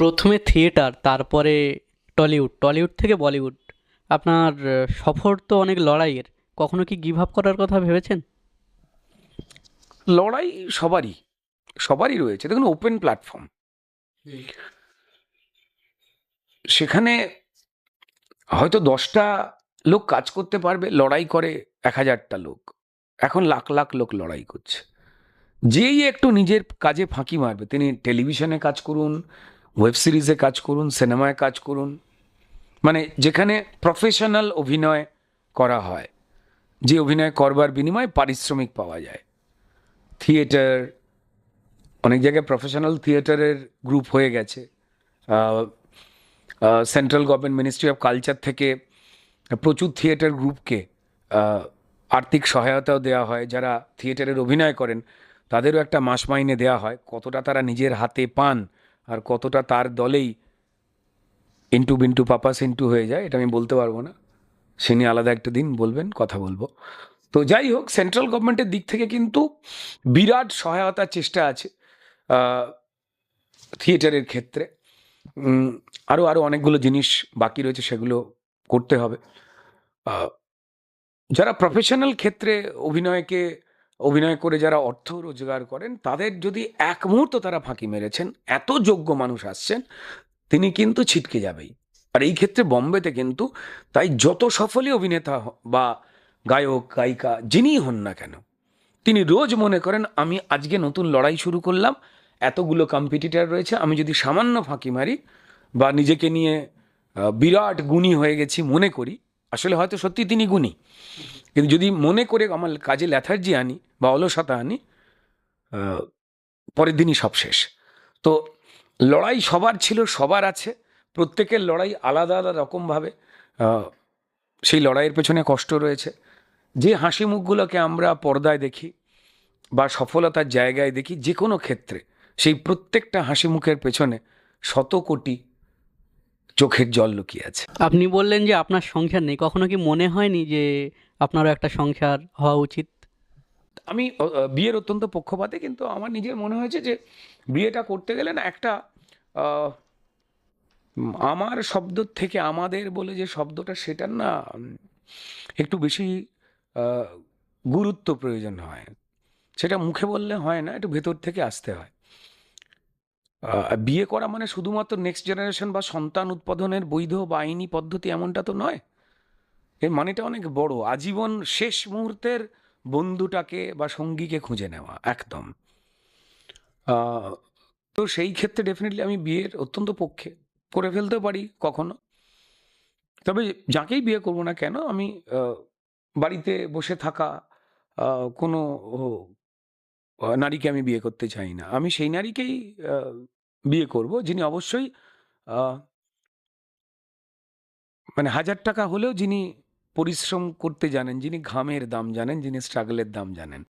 প্রথমে থিয়েটার, তারপরে Tollywood. Tollywood থেকে বলিউড। আপনার সফর তো অনেক লড়াইয়ের। কখনো কি গিভ আপ করার কথা ভেবেছেন? লড়াই সবারই সবারই রয়েছে। দেখুন, ওপেন প্ল্যাটফর্ম। সেখানে হয়তো দশটা লোক কাজ করতে পারবে, লড়াই করে এক হাজারটা লোক। এখন লাখ লাখ লোক লড়াই করছে। যেই একটু নিজের কাজে ফাঁকি মারবে, তিনি টেলিভিশনে কাজ করুন ওয়েব সিরিজে কাজ করুন সিনেমায় কাজ করুন মানে যেখানে প্রফেশনাল অভিনয় করা হয়, যে অভিনয় করবার বিনিময়ে পারিশ্রমিক পাওয়া যায়। থিয়েটার অনেক জায়গায় প্রফেশনাল থিয়েটারের গ্রুপ হয়ে গেছে। Central government ministry of culture থেকে প্রচুর থিয়েটার গ্রুপকে আর্থিক সহায়তাও দেওয়া হয়। যারা থিয়েটারের অভিনয় করেন, তাদেরও একটা মাস মাইনে দেওয়া হয়। কতটা তারা নিজের হাতে পান আর কতটা তার দলেই ইন্টু বিন্টু পাপাস ইন্টু হয়ে যায়, এটা আমি বলতে পারব না। সে নিয়ে আলাদা একটা দিন বলবেন, কথা বলব। তো যাই হোক, সেন্ট্রাল গভর্নমেন্টের দিক থেকে কিন্তু বিরাট সহায়তার চেষ্টা আছে থিয়েটারের ক্ষেত্রে। আরও আরও অনেকগুলো জিনিস বাকি রয়েছে, সেগুলো করতে হবে। যারা প্রফেশনাল ক্ষেত্রে অভিনয়কে অভিনয় করে যারা অর্থ রোজগার করেন, তাদের যদি এক মুহূর্ত তারা ফাঁকি মেরেছেন, এত যোগ্য মানুষ আসছেন, তিনি কিন্তু ছিটকে যাবেই। আর এই ক্ষেত্রে বম্বেতে কিন্তু তাই যত সফলই অভিনেতা বা গায়ক, গায়িকা যিনিই হন না কেন, তিনি রোজ মনে করেন, আমি আজকে নতুন লড়াই শুরু করলাম, এতগুলো কম্পিটিটার রয়েছে, আমি যদি সামান্য ফাঁকি মারি, বা নিজেকে নিয়ে বিরাট গুণী হয়ে গেছি মনে করি, আসলে হয়তো সত্যি তিনি গুণী। কিন্তু যদি মনে করে আমার কাজে ল্যাথার্জি আনি বা অলসতা আনি পরের দিনই সব শেষ। তো লড়াই সবার ছিল, সবার আছে। প্রত্যেকের লড়াই আলাদা আলাদা রকমভাবে। সেই লড়াইয়ের পেছনে কষ্ট রয়েছে। যে হাসি মুখগুলোকে আমরা পর্দায় দেখি বা সফলতার জায়গায় দেখি, যে কোনো ক্ষেত্রে সেই প্রত্যেকটা হাসি মুখের পেছনে শত কোটি চোখের জল লুকিয়ে আছে। আপনি বললেন যে আপনার সংসার নেই কখনো কি মনে হয়নি যে আপনারও একটা সংসার হওয়া উচিত? আমি বিয়ের অত্যন্ত পক্ষপাতে কিন্তু আমার নিজের মনে হয়েছে যে বিয়েটা করতে গেলে না একটা আমার শব্দ থেকে আমাদের বলে যে শব্দটা সেটার না একটু বেশি গুরুত্ব প্রয়োজন হয়। সেটা মুখে বললে হয় না একটু ভেতর থেকে আসতে হয়। বিয়ে করা মানে শুধুমাত্র নেক্সট জেনারেশন বা সন্তান উৎপাদনের বৈধ বা আইনি পদ্ধতি এমনটা তো নয়। এর মানেটা অনেক বড়। আজীবন শেষ মুহূর্তের বন্ধুটাকে বা সঙ্গীকে খুঁজে নেওয়া, একদম। তো সেই ক্ষেত্রে ডেফিনেটলি আমি বিয়ের অত্যন্ত পক্ষে করে ফেলতে পারি কখনো। তবে যাকেই বিয়ে করব না কেন, আমি বাড়িতে বসে থাকা কোনো নারীকে আমি বিয়ে করতে চাই না। আমি সেই নারীকেই বিয়ে করব যিনি অবশ্যই মানে হাজার টাকা হলেও যিনি পরিশ্রম করতে জানেন, যিনি ঘামের দাম জানেন, যিনি স্ট্রাগলের দাম জানেন।